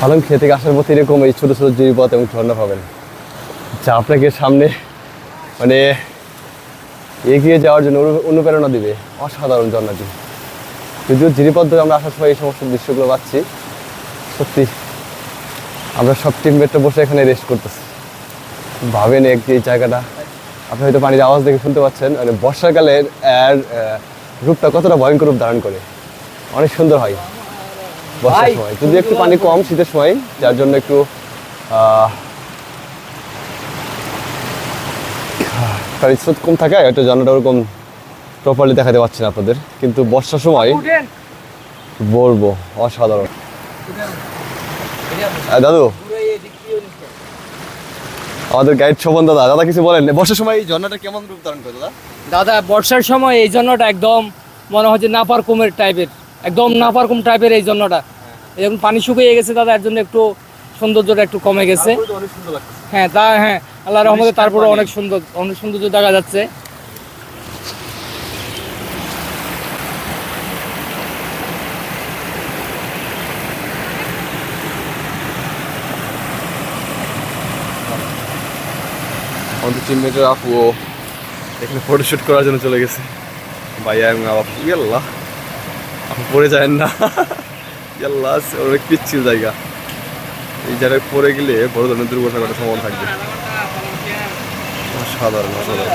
খেয়ে থেকে আসার পথে এরকম এই ছোটো ছোটো জিরিপথ এবং ঝর্ণা পাবেন। যা আপনাকে সামনে মানে এগিয়ে যাওয়ার জন্য অনু- অনুপ্রেরণা দিবে। অসাধারণ ঝর্ণাটি। যদিও জিরিপথ ধরে আমরা আসার সময় এই সমস্ত দৃশ্যগুলো পাচ্ছি, সত্যি আমরা সব টিম টিমমেটটা বসে এখানে রেস্ট করতেছি। ভাবেন এক যে এই জায়গাটা, আপনি হয়তো পানির আওয়াজ দেখে শুনতে পাচ্ছেন মানে বর্ষাকালের এর রূপটা কতটা ভয়ঙ্কর রূপ ধারণ করে। অনেক সুন্দর হয়। বর্ষার সময়। যদি একটু পানি কম শীতের সময় যার জন্য একটু পানির স্রোত কম থাকায় হয়তো ঝর্ণাটা ওরকম প্রপারলি দেখাতে পাচ্ছি না আপনাদের। কিন্তু বর্ষার সময় বলব অসাধারণ। দাদু। আমাদের গাইড শোভন দাদা দাদা কিছু বলেন? বর্ষার সময় এই ঝর্ণাটা কেমন রূপ ধারণ করে দাদা? দাদা বর্ষার সময় এই জন্যটা একদম মনে হচ্ছে নাপারকুমের টাইপের একদম নাপারকুম টাইপের এই জন্যটা। এখন পানি শুকিয়ে গেছে দাদা এর জন্য একটু সৌন্দর্যটা একটু কমে গেছে। হ্যাঁ তা হ্যাঁ আল্লাহ রহমতে তারপরে অনেক সুন্দর অনেক সৌন্দর্য দেখা যাচ্ছে। আমাদের টিমমেটের আপু এখানে ফটোশুট করার জন্য চলে গেছে। ভাইয়া এবং আপু পড়ে যায় না। ইয়াল্লা অনেক পিচ্ছিল জায়গা। এই জায়গায় পড়ে গেলে বড় ধরনের দুর্ঘটনা ঘটার সম্ভাবনা থাকবে। অসাধারণ অসাধারণ।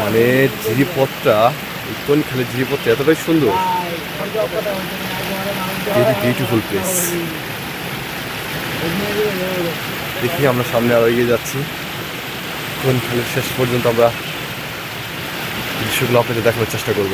মানে জিরিপথটা কোন খালি পড়তে এতটাই সুন্দর। ভেরি বিউটিফুল প্লেস দেখি আমরা সামনে আরও এগিয়ে যাচ্ছি। কোন খালের শেষ পর্যন্ত আমরা দৃশ্যগুলো আপনাদের দেখানোর চেষ্টা করব।